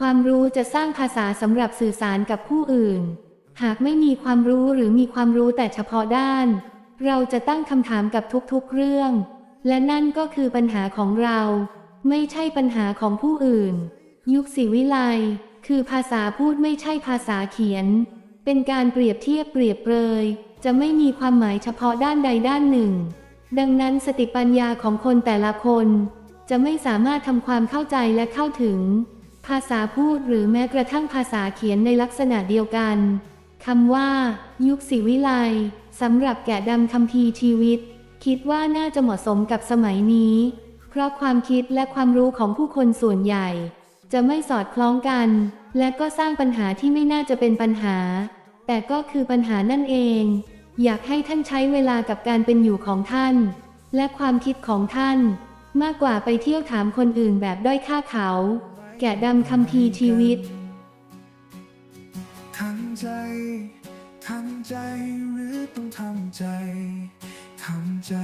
ความรู้จะสร้างภาษาสำหรับสื่อสารกับผู้อื่น หากไม่มีความรู้หรือมีความรู้แต่เฉพาะด้าน เราจะตั้งคำถามกับทุกๆเรื่อง และนั่นก็คือปัญหาของเรา ไม่ใช่ปัญหาของผู้อื่น ยุคศิวิไลคือภาษาพูดไม่ใช่ภาษาเขียน เป็นการเปรียบเทียบเปรียบเปรย จะไม่มีความหมายเฉพาะด้านใดด้านหนึ่ง ดังนั้นสติปัญญาของคนแต่ละคน จะไม่สามารถทำความเข้าใจและเข้าถึง ภาษาพูดหรือแม้กระทั่งภาษาเขียนในลักษณะเดียวกันคำว่า ยุคศิวิไลสำหรับแกะดำคำพีร์ชีวิต คิดว่าน่าจะเหมาะสมกับสมัยนี้ เพราะความคิดและความรู้ของผู้คนส่วนใหญ่ จะไม่สอดคล้องกัน และก็สร้างปัญหาที่ไม่น่าจะเป็นปัญหา แต่ก็คือปัญหานั่นเอง อยากให้ท่านใช้เวลากับการเป็นอยู่ของท่าน และความคิดของท่าน มากกว่าไปเที่ยวถามคนอื่นแบบด้อยค่าเขา แกะดำคำพีชีวิตทำใจทำใจหรือต้องทำใจ ทำใจ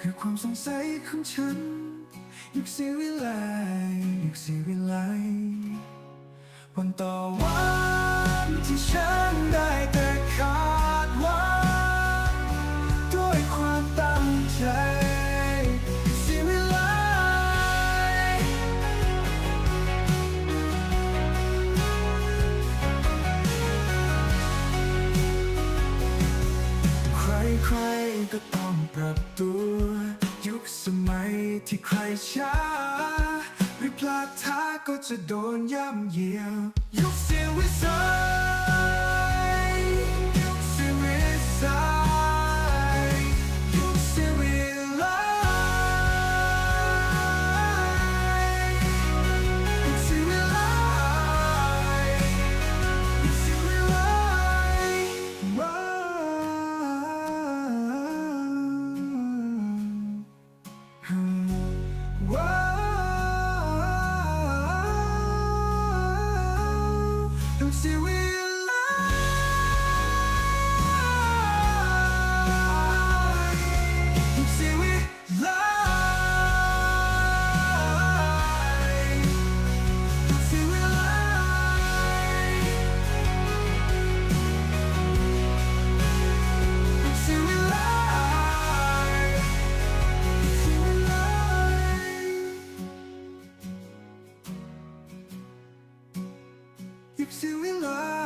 คือความสงสัยของฉัน ยุคสิวิไลยุคสิวิไลวันต่อวันที่ฉันได้แต่ขา รับตัว ยุคสมัยที่ใครช้าหรือพลาดท่าก็จะโดนย่ำเยียวยุคเสียวิสัย Don't see we Ipsiwila